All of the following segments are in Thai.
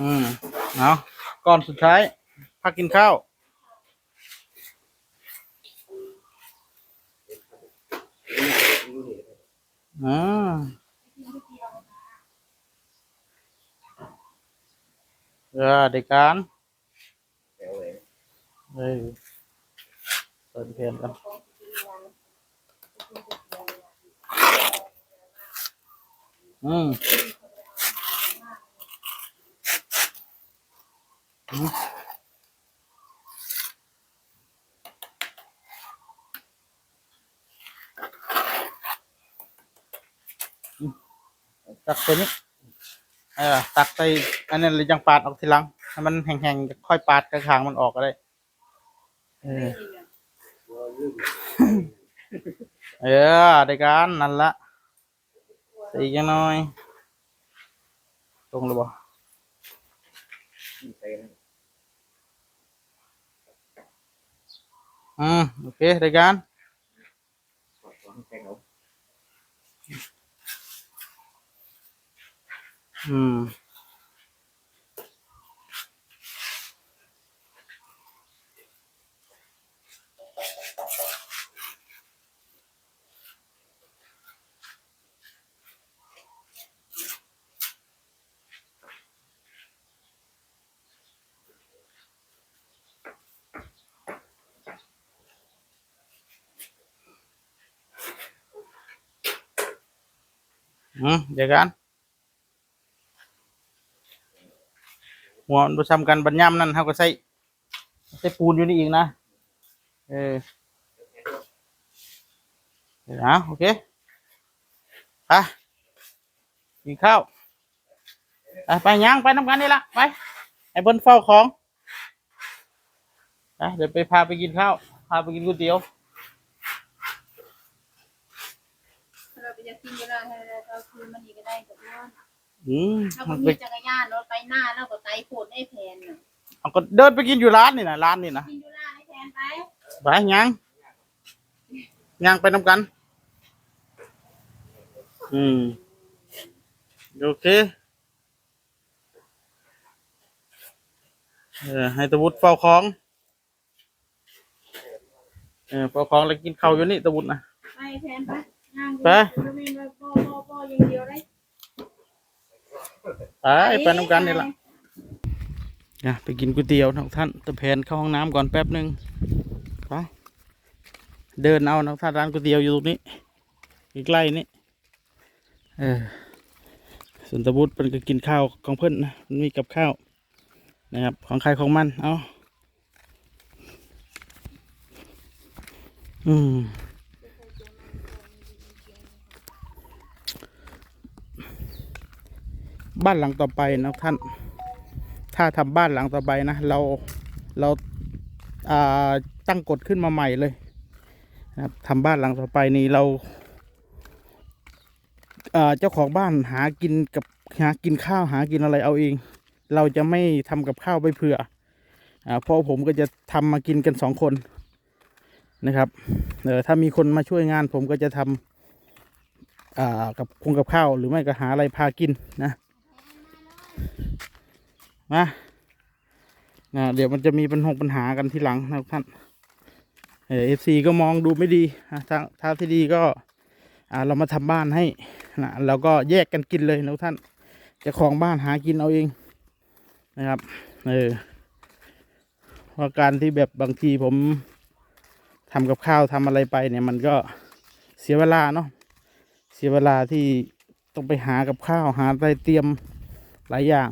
อืมเอาก่อนสุดท้าย พักกินข้าว อ่าเออเด็กการเฮ้ยเปิดเพลงกันอืม ตักตัวนี้เออตักไปอันนั้นเลยยังปาดออกทีหลังให้มันแห้งๆจะค่อยปาดกระถางมันออกก็ได้เออเออได้การนั่นละตีกันหน่อย ตรงหรือเปล่า อืมโอ อืมเดี๋ยวกันหัวมันประชำกันบัญญัมนั่นเขาก็ใส่ใส่ปูนอยู่นี่อีกนะ เออเดี๋ยวนะโอเคไปกินข้าวไปไปย่างไปน้ำกันนี่ละไปไอ้บนเฝ้าของไปเดี๋ยวไปพาไปกินข้าวพาไปกินก๋วยเตี๋ยวเราไปจะกินเวลาให้ เราคืนมันอีกก็ได้กับว่าอืมถ้ามัคุนณไปมีจักรยานรถไปหน้าแล้วก็ไต่โผล่ไอ้แผนน่ะเอาก็เดินไปกินอยู่ร้านนี่นะร้านนี่นะกินอยู่หน้าไอ้แผนไปไปยังยังไปนำกัน อืมโอเคเออให้ตะวุฒเฝ้าของเออเฝ้าของแล้วกินข้าวอยู่นี่ตะวุฒนะไปแผนไปย่างไปบริเวณบ่บ่บ่อย่างเดียวได้ ไปไปนำกันนี่ละนะไปกินก๋วยเตี๋ยวนะท่านตะแพนเข้าห้องน้ำก่อนแป๊บหนึ่งไปเดินเอานะท่านร้านก๋วยเตี๋ยวอยู่ตรงนี้ใกล้ๆนี่เออส่วนตะบุตรเป็นก็กินข้าวของเพื่อนนะมันมีกับข้าวนะครับของใครของมันเอาอืม บ้านหลังต่อไปนะท่าน ถ้าทำบ้านหลังต่อไปนะ เราเราตั้งกฎขึ้นมาใหม่เลยนะครับทำบ้านหลังต่อไปนี่เราเจ้าของบ้านหากินกับหากินข้าวหากินอะไรเอาเอง เราจะไม่ทำกับข้าวไปเผื่ออเพราะผมก็จะทำมากินกันสองคนนะครับเออถ้ามีคนมาช่วยงานผมก็จะทำอ่ากับคงกับข้าวหรือไม่ก็หาอะไรพากินนะ มานะเดี๋ยวมันจะมีปัญหาปัญหากันทีหลังนะท่านเอฟซีก็มองดูไม่ดีทางทางที่ดีก็อ่าเรามาทำบ้านให้นะเราก็แยกกันกินเลยนะท่านจะของบ้านหากินเอาเองนะครับเออเพราะการที่แบบบางทีผมทำกับข้าวทำอะไรไปเนี่ยมันก็เสียเวลาเนาะเสียเวลาที่ต้องไปหากับข้าวหาอะไรเตรียม หลายอย่าง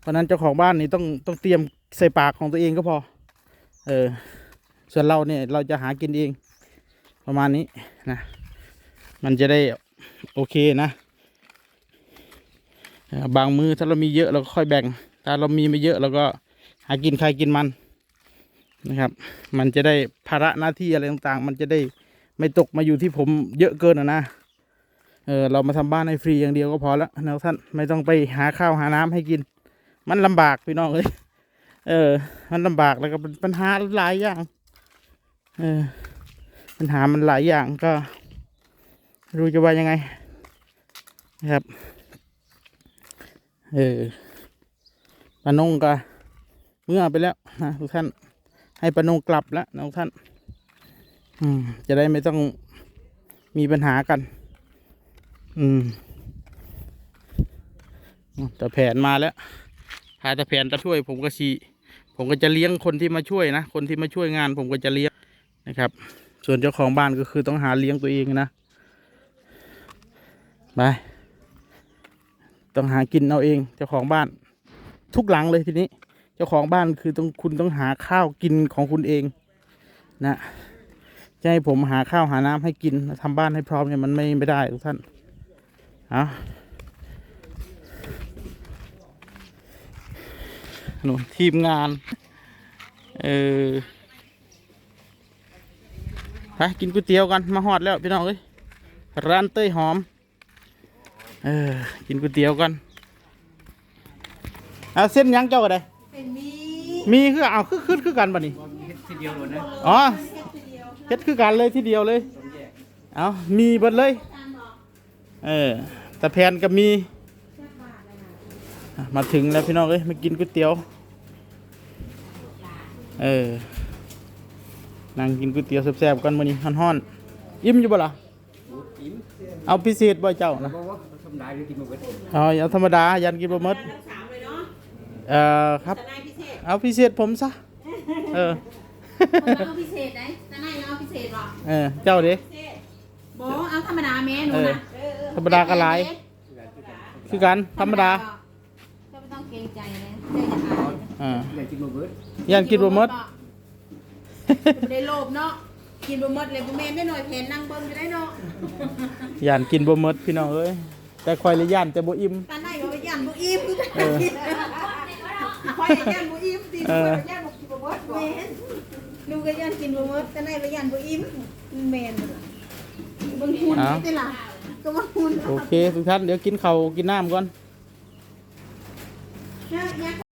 เพราะนั้นเจ้าของบ้านนี่ต้องต้องเตรียมใส่ปากของตัวเองก็พอ เออ ส่วนเราเนี่ยเราจะหากินเอง ประมาณนี้นะ มันจะได้โอเคนะ บางมือถ้าเรามีเยอะเราก็ค่อยแบ่ง ถ้าเรามีไม่เยอะเราก็หากินใครกินมันนะครับ มันจะได้ภาระหน้าที่อะไรต่างๆ มันจะได้ไม่ตกมาอยู่ที่ผมเยอะเกินอะนะ เออเรามาทำบ้านให้ฟรีอย่างเดียวก็พอแล้วนะท่านไม่ต้องไปหาข้าวหาน้ำให้กิน มันลำบากพี่น้องเอ้ยเออ มันลำบากแล้วก็เป็นปัญหาหลายอย่าง เออ ปัญหามันหลายอย่างก็รู้จะว่ายังไงนะครับ เออปานงก็เมื่อไปแล้วนะทุกท่าน ให้ปานงกลับแล้วนะทุกท่าน อืม จะได้ไม่ต้องมีปัญหากัน อืมแต่แผนมาแล้วพาแต่แผนตะช่วย ผมก็ชีผมก็จะเลี้ยงคนที่มาช่วยนะ คนที่มาช่วยงาน ผมก็จะเลี้ยงนะครับ ส่วนเจ้าของบ้านก็คือต้องหาเลี้ยงตัวเองนะไปต้องหากินเอาเอง เจ้าของบ้าน ทุกหลังเลยทีนี้ เจ้าของบ้านคือต้องคุณต้องหาข้าวกินของคุณเองนะจะให้ผมหาข้าวหาน้ำให้กินทำบ้านให้พร้อมเนี่ยมันไม่ไม่ได้ทุกท่าน เอาหนูทีมงาน เออไปกินก๋วยเตี๋ยวกัน มาหอดแล้วพี่น้องเอ้ย ร้านเต้ยหอม เออ กินก๋วยเตี๋ยวกันเอาเส้นหยังเจ้าก็ได้เป็นมีมีคือเอาคือคือคือกันบ่นี่ทีเดียวเลยนะอ๋อเฮ็ดทีเดียวเฮ็ดคือกันเลยทีเดียวเลย เอามีเบิดเลยทานบอกเออ แต่แพนก็มีอะมาถึงแล้วพี่น้องเอ้ยมากินก๋วยเตี๋ยว เออ นั่งกินก๋วยเตี๋ยวแซ่บๆกันมื้อนี้ฮ้อนๆอิ่มอยู่บ่ล่ะอิ่มเอาพิเศษบ่เจ้านะบอกว่าทำได้หรือกินมาเบิดเอาเอาธรรมดายันกินบ่หมดทั้งสามเลยเนาะเอ่อครับทนายพิเศษเอาพิเศษผมซะ เออคนเอาพิเศษไหนทนายเอาพิเศษหรอเออ เจ้าเด้พิเศษบอเอาธรรมดาแม่หนูนะ ธรรมดาก็หลาย คือกันธรรมดาก็ไม่ต้องเกรงใจนะเจ๊จะอายอ่าอยากกินมาเบิดยันกินบ่หมดไม่ได้โลภเนาะกินบ่หมดเลยบ่แม่นได้หน่อยแผนนั่งเบิ่งจะได้เนาะย่านกินบ่หมดพี่น้องเอ้ยแต่คอยเลยย่านแต่บ่อิ่มตาไหนก็ไปย่านบ่อิ่มคือกันเออคอยย่านบ่อิ่มตีเออย่านบ่กินบ่หมดแม่นลูกก็ย่านกินบ่หมดตาไหนไปย่านบ่อิ่มแม่นบ่ล่ะเบิ่งหุ่นนี่ล่ะ ก็ว่าหุ่นโอเคทุกท่านเดี๋ยวกินเขาวกินน้ำก่อน เนี่ย